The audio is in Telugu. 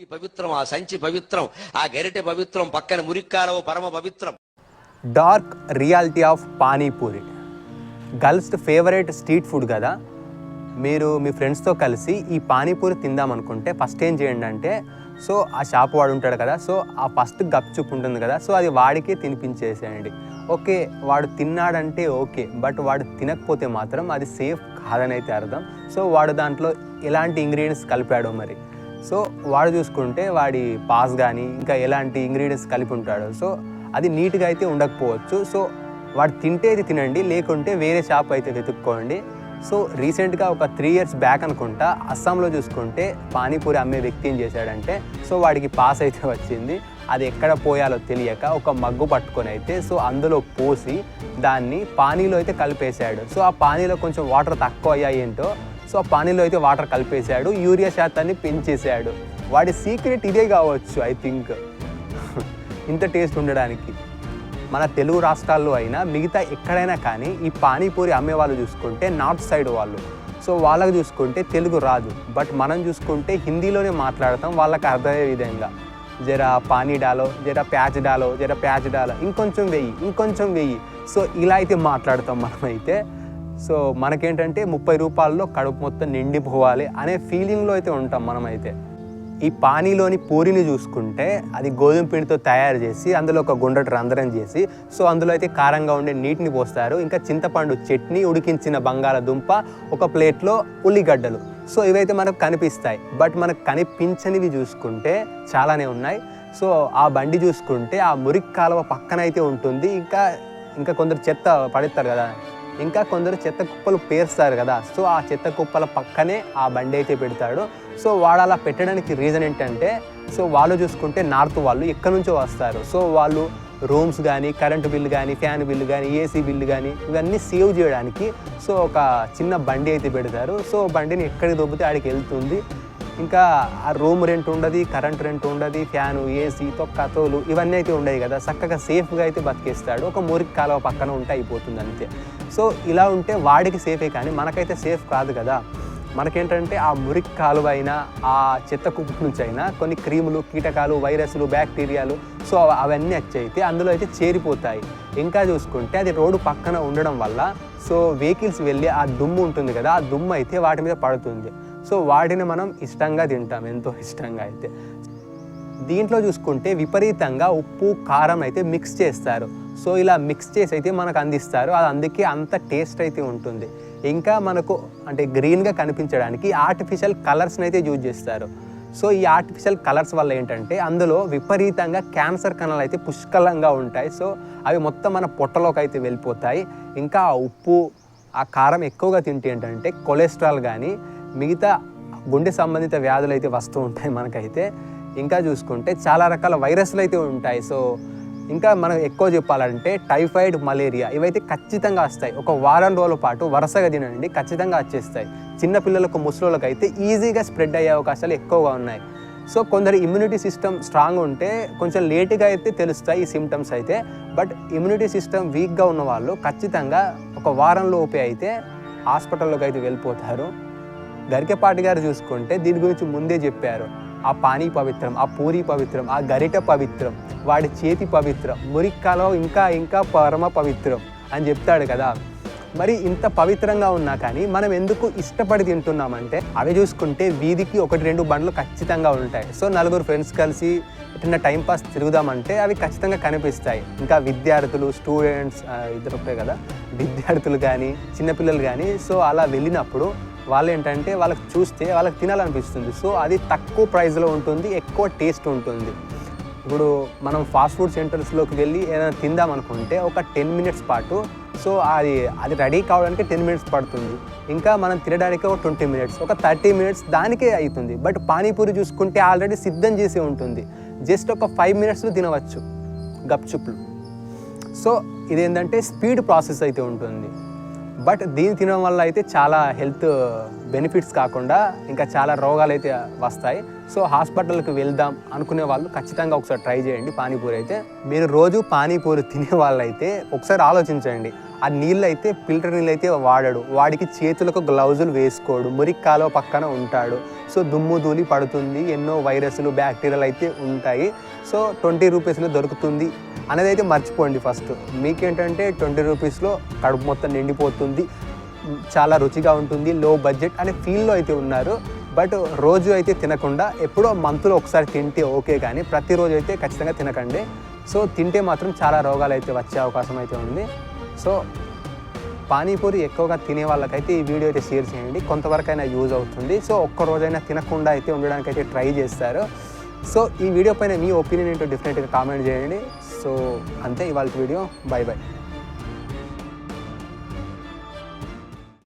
పూరి పవిత్రం ఆ సంచి పవిత్రం ఆ గరిటె పవిత్రం పక్కన మురిక్కాలవ పరమ పవిత్రం. Dark reality of panipuri girls favourite street food కదా. మీరు మీ ఫ్రెండ్స్తో కలిసి ఈ పానీపూరి తిందాం అనుకుంటే ఫస్ట్ ఏం చేయండి అంటే సో ఆ షాప్ వాడు ఉంటాడు కదా సో ఆ ఫస్ట్ గప్చుప్ ఉంటుంది కదా సో అది వాడికే తినిపించేసేయండి. ఓకే వాడు తిన్నాడంటే ఓకే బట్ వాడు తినకపోతే మాత్రం అది సేఫ్ కాదని అయితే అర్థం. సో వాడు దాంట్లో ఎలాంటి ఇంగ్రీడియంట్స్ కలిపాడో మరి? సో వాడు చూసుకుంటే వాడి పాస్ కానీ ఇంకా ఎలాంటి ఇంగ్రీడియంట్స్ కలిపి ఉంటాడు సో అది నీట్గా అయితే ఉండకపోవచ్చు. సో వాడు తింటేది తినండి లేకుంటే వేరే షాప్ అయితే వెతుక్కోండి. సో రీసెంట్గా ఒక త్రీ ఇయర్స్ బ్యాక్ అనుకుంటా అస్సాంలో చూసుకుంటే పానీపూరి అమ్మే వ్యక్తి ఏం చేశాడంటే సో వాడికి పాస్ అయితే వచ్చింది. అది ఎక్కడ పోయాలో తెలియక ఒక మగ్గు పట్టుకొని అయితే సో అందులో పోసి దాన్ని పానీలో అయితే కలిపేశాడు. సో ఆ పానీలో కొంచెం వాటర్ తక్కువ అయ్యాయి ఏంటో సో ఆ పానీలో అయితే వాటర్ కలిపేశాడు యూరియా శాతాన్ని పెంచేశాడు. వాడి సీక్రెట్ ఇదే కావచ్చు ఐ థింక్. ఇంత టేస్ట్ ఉండడానికి. మన తెలుగు రాష్ట్రాల్లో అయినా మిగతా ఎక్కడైనా కానీ ఈ పానీపూరి అమ్మే వాళ్ళు చూసుకుంటే నార్త్ సైడ్ వాళ్ళు. సో వాళ్ళకి చూసుకుంటే తెలుగు రాదు. బట్ మనం చూసుకుంటే హిందీలోనే మాట్లాడతాం వాళ్ళకి అర్థమయ్యే విధంగా. జర పానీ డాలో జర ప్యాచ్ డాలో జర ప్యాచ్ డాలో. ఇంకొంచెం వెయ్యి ఇంకొంచెం వెయ్యి సో ఇలా అయితే మాట్లాడతాం మనమైతే. సో మనకేంటంటే ముప్పై రూపాయల్లో కడుపు మొత్తం నిండిపోవాలి అనే ఫీలింగ్లో అయితే ఉంటాం మనమైతే. ఈ పానీలోని పూరిని చూసుకుంటే అది గోధుమ పిండితో తయారు చేసి అందులో ఒక గుండ్రటి రంధ్రం చేసి సో అందులో అయితే కారంగా ఉండే నీటిని పోస్తారు. ఇంకా చింతపండు చట్నీ ఉడికించిన బంగాళదుంప ఒక ప్లేట్లో ఉల్లిగడ్డలు. సో ఇవైతే మనకు కనిపిస్తాయి. బట్ మనకు కనిపించనివి చూసుకుంటే చాలానే ఉన్నాయి. సో ఆ బండి చూసుకుంటే ఆ మురికి కాలువ పక్కన అయితే ఉంటుంది. ఇంకా ఇంకా కొందరు చెత్త పడేస్తారు కదా. ఇంకా కొందరు చెత్త కుప్పలు పేరుస్తారు కదా సో ఆ చెత్త కుప్పల పక్కనే ఆ బండి అయితే పెడతాడు. సో వాడు అలా పెట్టడానికి రీజన్ ఏంటంటే సో వాళ్ళు చూసుకుంటే నార్త్ వాళ్ళు ఎక్కడి నుంచో వస్తారు. సో వాళ్ళు రూమ్స్ కానీ కరెంటు బిల్లు కానీ ఫ్యాన్ బిల్లు కానీ ఏసీ బిల్లు కానీ ఇవన్నీ సేవ్ చేయడానికి సో ఒక చిన్న బండి అయితే పెడతారు. సో బండిని ఎక్కడికి దొబ్బితే ఆడికి వెళ్తుంది. ఇంకా ఆ రూమ్ రెంట్ ఉండదు కరెంట్ రెంట్ ఉండదు ఫ్యాను ఏసీ తొక్క తోలు ఇవన్నీ అయితే ఉండవు కదా. చక్కగా సేఫ్గా అయితే బతికేస్తాడు. ఒక మురికి కాలువ పక్కన ఉంటే అయిపోతుంది అంతే. సో ఇలా ఉంటే వాడికి సేఫే కానీ మనకైతే సేఫ్ కాదు కదా. మనకేంటంటే ఆ మురికి కాలువ అయినా ఆ చెత్త కుప్పు నుంచి అయినా కొన్ని క్రీములు కీటకాలు వైరస్లు బ్యాక్టీరియాలు సో అవన్నీ వచ్చైతే అందులో అయితే చేరిపోతాయి. ఇంకా చూసుకుంటే అది రోడ్డు పక్కన ఉండడం వల్ల సో వెహికల్స్ వెళ్ళి ఆ దుమ్ము ఉంటుంది కదా ఆ దుమ్ము అయితే వాటి మీద పడుతుంది. సో వాటిని మనం ఇష్టంగా తింటాం ఎంతో ఇష్టంగా అయితే. దీంట్లో చూసుకుంటే విపరీతంగా ఉప్పు కారం అయితే మిక్స్ చేస్తారు. సో ఇలా మిక్స్ చేసి అయితే మనకు అందిస్తారు. అది అందుకే అంత టేస్ట్ అయితే ఉంటుంది. ఇంకా మనకు అంటే గ్రీన్గా కనిపించడానికి ఆర్టిఫిషియల్ కలర్స్ని అయితే యూజ్ చేస్తారు. సో ఈ ఆర్టిఫిషియల్ కలర్స్ వల్ల ఏంటంటే అందులో విపరీతంగా క్యాన్సర్ కణాలు అయితే పుష్కలంగా ఉంటాయి. సో అవి మొత్తం మన పొట్టలోకి అయితే వెళ్ళిపోతాయి. ఇంకా ఆ ఉప్పు ఆ కారం ఎక్కువగా తింటే ఏంటంటే కొలెస్ట్రాల్ కానీ మిగతా గుండె సంబంధిత వ్యాధులు అయితే వస్తూ ఉంటాయి మనకైతే. ఇంకా చూసుకుంటే చాలా రకాల వైరస్లు అయితే ఉంటాయి. సో ఇంకా మనం ఎక్కువ చెప్పాలంటే టైఫాయిడ్ మలేరియా ఇవైతే ఖచ్చితంగా వస్తాయి. ఒక వారం రోజుల పాటు వరుసగా తినండి ఖచ్చితంగా వచ్చేస్తాయి. చిన్న పిల్లలకు ముసలోళ్ళకి అయితే ఈజీగా స్ప్రెడ్ అయ్యే అవకాశాలు ఎక్కువగా ఉన్నాయి. సో కొందరు ఇమ్యూనిటీ సిస్టమ్ స్ట్రాంగ్ ఉంటే కొంచెం లేటుగా అయితే తెలుస్తాయి ఈ సిమ్టమ్స్ అయితే. బట్ ఇమ్యూనిటీ సిస్టమ్ వీక్గా ఉన్న వాళ్ళు ఖచ్చితంగా ఒక వారం లోపే అయితే హాస్పిటల్లోకి అయితే వెళ్ళిపోతారు. గరికపాటి గారు చూసుకుంటే దీని గురించి ముందే చెప్పారు. ఆ పానీ పవిత్రం ఆ పూరి పవిత్రం ఆ గరిట పవిత్రం వాడి చేతి పవిత్రం మురిక్కాలో ఇంకా ఇంకా పరమ పవిత్రం అని చెప్తాడు కదా. మరి ఇంత పవిత్రంగా ఉన్నా కానీ మనం ఎందుకు ఇష్టపడి తింటున్నామంటే అవి చూసుకుంటే వీధికి ఒకటి రెండు బండ్లు ఖచ్చితంగా ఉంటాయి. సో నలుగురు ఫ్రెండ్స్ కలిసి చిన్న టైంపాస్ తిరుగుదామంటే అవి ఖచ్చితంగా కనిపిస్తాయి. ఇంకా విద్యార్థులు స్టూడెంట్స్ ఇద్దరు ఉంటాయి కదా. విద్యార్థులు కానీ చిన్నపిల్లలు కానీ సో అలా వెళ్ళినప్పుడు వాళ్ళు ఏంటంటే వాళ్ళకి చూస్తే వాళ్ళకి తినాలనిపిస్తుంది. సో అది తక్కువ ప్రైస్లో ఉంటుంది ఎక్కువ టేస్ట్ ఉంటుంది. ఇప్పుడు మనం ఫాస్ట్ ఫుడ్ సెంటర్స్లోకి వెళ్ళి ఏదైనా తిందాం అనుకుంటే ఒక టెన్ మినిట్స్ పాటు సో అది అది రెడీ కావడానికి టెన్ మినిట్స్ పడుతుంది. ఇంకా మనం తినడానికి ఒక ట్వంటీ మినిట్స్ ఒక థర్టీ మినిట్స్ దానికే అవుతుంది బట్ పానీపూరి చూసుకుంటే ఆల్రెడీ సిద్ధం చేసి ఉంటుంది. జస్ట్ ఒక ఫైవ్ మినిట్స్లో తినవచ్చు గప్చుప్లు. సో ఇదేంటంటే స్పీడ్ ప్రాసెస్ అయితే ఉంటుంది. బట్ దీన్ని తినడం వల్ల అయితే చాలా హెల్త్ బెనిఫిట్స్ కాకుండా ఇంకా చాలా రోగాలు అయితే వస్తాయి. సో హాస్పిటల్కి వెళ్దాం అనుకునే వాళ్ళు ఖచ్చితంగా ఒకసారి ట్రై చేయండి పానీపూరి అయితే. మీరు రోజు పానీపూరి తినే వాళ్ళైతే ఒకసారి ఆలోచించండి. ఆ నీళ్ళు అయితే ఫిల్టర్ నీళ్ళు అయితే వాడడు. వాడికి చేతులకు గ్లౌజులు వేసుకోడు. మురికి కాలువ పక్కన ఉంటాడు. సో దుమ్ము ధూళి పడుతుంది. ఎన్నో వైరస్లు బ్యాక్టీరియాలు అయితే ఉంటాయి. సో ట్వంటీ రూపీస్లో దొరుకుతుంది అనేది అయితే మర్చిపోండి ఫస్ట్. మీకేంటంటే ట్వంటీ రూపీస్లో కడుపు మొత్తం నిండిపోతుంది. చాలా రుచిగా ఉంటుంది లో బడ్జెట్ అనే ఫీల్లో అయితే ఉన్నారు. బట్ రోజు అయితే తినకుండా ఎప్పుడో మంత్లో ఒకసారి తింటే ఓకే కానీ ప్రతిరోజు అయితే ఖచ్చితంగా తినకండి. సో తింటే మాత్రం చాలా రోగాలు అయితే వచ్చే అవకాశం అయితే ఉంది. సో పానీపూరి ఎక్కువగా తినే వాళ్ళకైతే ఈ వీడియో అయితే షేర్ చేయండి. కొంతవరకైనా యూజ్ అవుతుంది. సో ఒక్క రోజైనా తినకుండా అయితే ఉండడానికి అయితే ట్రై చేస్తారు. సో ఈ వీడియో పైన మీ ఒపీనియన్ ఏంటో డెఫినెట్గా కామెంట్ చేయండి. సో అంతే ఇవాళ వీడియో. By by.